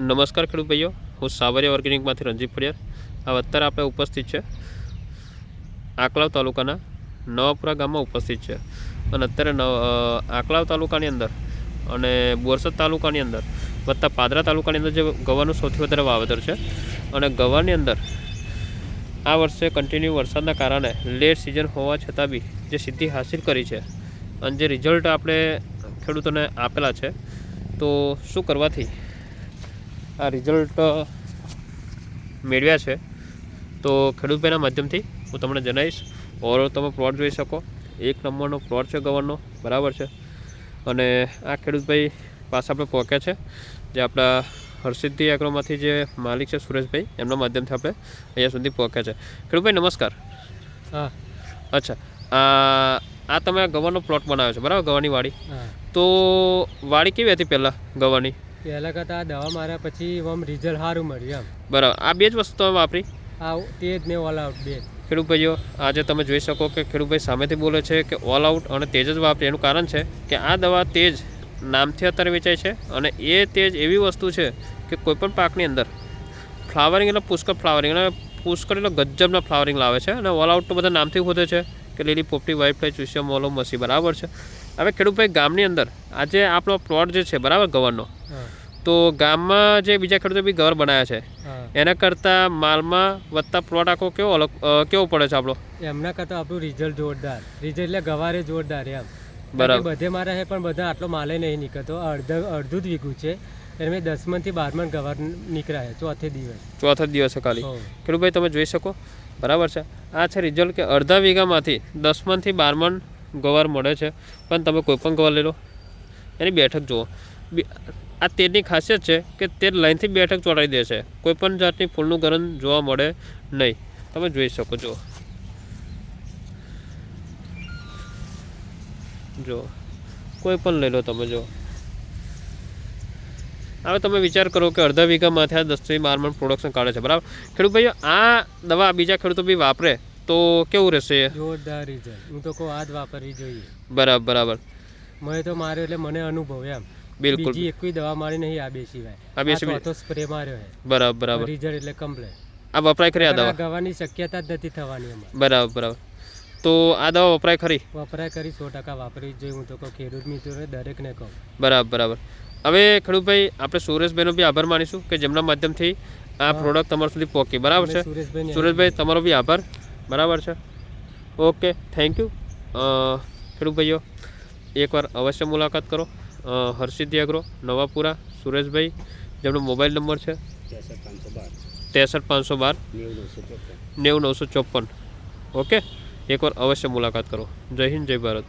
નમસ્કાર ખેડૂત ભાઈઓ. હું સાવરિયા ઓર્ગેનિકમાંથી રણજીત ફળિયાર આ અત્યારે આપણે ઉપસ્થિત છે આકલાવ તાલુકાના નવાપુરા ગામમાં ઉપસ્થિત છે. અને અત્યારે નવ આકલાવ તાલુકાની અંદર અને બોરસદ તાલુકાની અંદર વત્તા પાદરા તાલુકાની અંદર જે ગવાનું સૌથી વધારે વાવેતર છે. અને ગવાની અંદર આ વર્ષે કન્ટિન્યુ વરસાદના કારણે લેટ સિઝન હોવા છતાં બી જે સિદ્ધિ હાસિલ કરી છે અને જે રિઝલ્ટ આપણે ખેડૂતોને આપેલા છે, તો શું કરવાથી આ રિઝલ્ટ મેળવ્યા છે. તો ખેડૂતભાઈના માધ્યમથી હું તમને જણાવીશ. ઓવરઓલ તમે પ્લોટ જોઈ શકો. એક નંબરનો પ્લોટ છે ગવર્નનો બરાબર છે. અને આ ખેડૂતભાઈ પાસે આપણે પહોંચ્યા છે. જે આપણા હર્ષિદ્ધિ એગ્રોમાંથી જે માલિક છે સુરેશભાઈ એમના માધ્યમથી આપણે અહીંયા સુધી પહોંચ્યા છે. ખેડૂતભાઈ નમસ્કાર. હા. અચ્છા આ આ તમે ગવાનો પ્લોટ બનાવ્યો છે બરાબર ગવાની વાડી. તો વાડી કેવી હતી પહેલાં ગવાની? પહેલાં કરતાં આ દવા માર્યા પછી આમ રિઝલ્ટ સારું મળ્યું એમ. બરાબર. આ બે જ વસ્તુ તમે વાપરી? આ તે જ ને ઓલ આઉટ બે. ખેડૂત ભાઈઓ આજે તમે જોઈ શકો કે ખેડૂતભાઈ સામેથી બોલે છે કે ઓલ આઉટ અને તેજ જ વાપરી. એનું કારણ છે કે આ દવા તેજ નામથી અત્યારે વેચાય છે અને એ તેજ એવી વસ્તુ છે કે કોઈપણ પાકની અંદર ફ્લાવરિંગ એટલે પુષ્કળ ફ્લાવરિંગ અને પુષ્કળ એટલે ગજબના ફ્લાવરિંગ લાવે છે અને ઓલ આઉટ તો બધા નામથી ખોદે છે કે લીલી પોપટી વ્હાઇટ ફ્લાય ચુસ્યો મોલો મસી બરાબર છે. હવે ખેડૂતભાઈ ગામની અંદર આજે આપણો પ્લોટ જે છે બરાબર ગવરનો હા તો ગામમાં જે બીજા ખેડૂતો બી ગવર બનાવ્યા છે એના કરતાં માલમાં વધતા પ્લોટ આખો કેવો અલગ કેવો પડે છે આપણો? એમના કરતાં આપણું રિઝલ્ટ જોરદાર. રિઝલ્ટ એટલે ગવારે જોરદાર એમ. બરાબર. બધે મારા છે પણ બધા આટલો માલે નહીં નીકળતો. અડધો અડધું જ વીઘું છે. એટલે મેં દસ મણથી બાર ગવાર નીકળ્યા છે ચોથે દિવસ. ચોથા દિવસે ખાલી. ખેડૂતભાઈ તમે જોઈ શકો? બરાબર છે. આ છે રિઝલ્ટ કે અડધા વીઘામાંથી દસમનથી બારમણ બાર ગવાર મળે છે. પણ તમે કોઈ પણ ગવાર લઈ લો. એની બેઠક જુઓ. આ તેલની ખાસિયત છે કે તે લાઈનથી બેઠક ચોટાડી દે છે. કોઈપણ જાતની ફૂલનું ગરન જોવા મળે નહીં. તમે જોઈ શકો છો. જો કોઈ પણ લઈ લો તમે જો. હવે તમે વિચાર કરો કે અડધા વીઘામાંથી આ દસથી બાર મણ પ્રોડક્શન કાઢે છે. બરાબર? ખેડૂત ભાઈઓ આ દવા બીજા ખેડૂતો બી વાપરે તો કેવું રહેશે? જોરદાર રિઝલ્ટ હું તો કહું આ જ વાપરવી જોઈએ. બરાબર બરાબર. મને તો માર્યો એટલે મને અનુભવ એમ. બિલકુલ. બીજી કોઈ દવા મારી નહીં આ બે સિવાય. આ બે સિવાય? તો સ્પ્રે માર્યો છે બરાબર બરાબર. રિઝલ્ટ એટલે કમ્પ્લીટ આ વપરાય ખરી આ દવા? ગવાની શક્યતા જ નથી થવાની બરાબર બરાબર. તો આ દવા વપરાય ખરી? વપરાય કરી સો ટકા વાપરવી જ જોઈએ. હું તો કહું ખેડૂત મિત્રોને દરેકને કહું. બરાબર બરાબર. હવે ખેડૂતભાઈ આપણે સુરેશભાઈનો બી આભાર માનીશું કે જેમના માધ્યમથી આ પ્રોડક્ટ તમારા સુધી પહોંચી. બરાબર છે? સુરેશભાઈ તમારો બી આભાર. બરાબર છે? ઓકે થેન્ક યુ ખેડૂત ભાઈઓ એકવાર અવશ્ય મુલાકાત કરો. અ, હર્ષિદ્ધિ એગ્રો નવાપુરા સુરેશભાઈ જેમનો મોબાઈલ નંબર છે ત્રેસઠ પાંચસો બાર. નેવું નવસો ચોપન. ઓકે? એકવાર અવશ્ય મુલાકાત કરો. જય હિન્દ જય ભારત.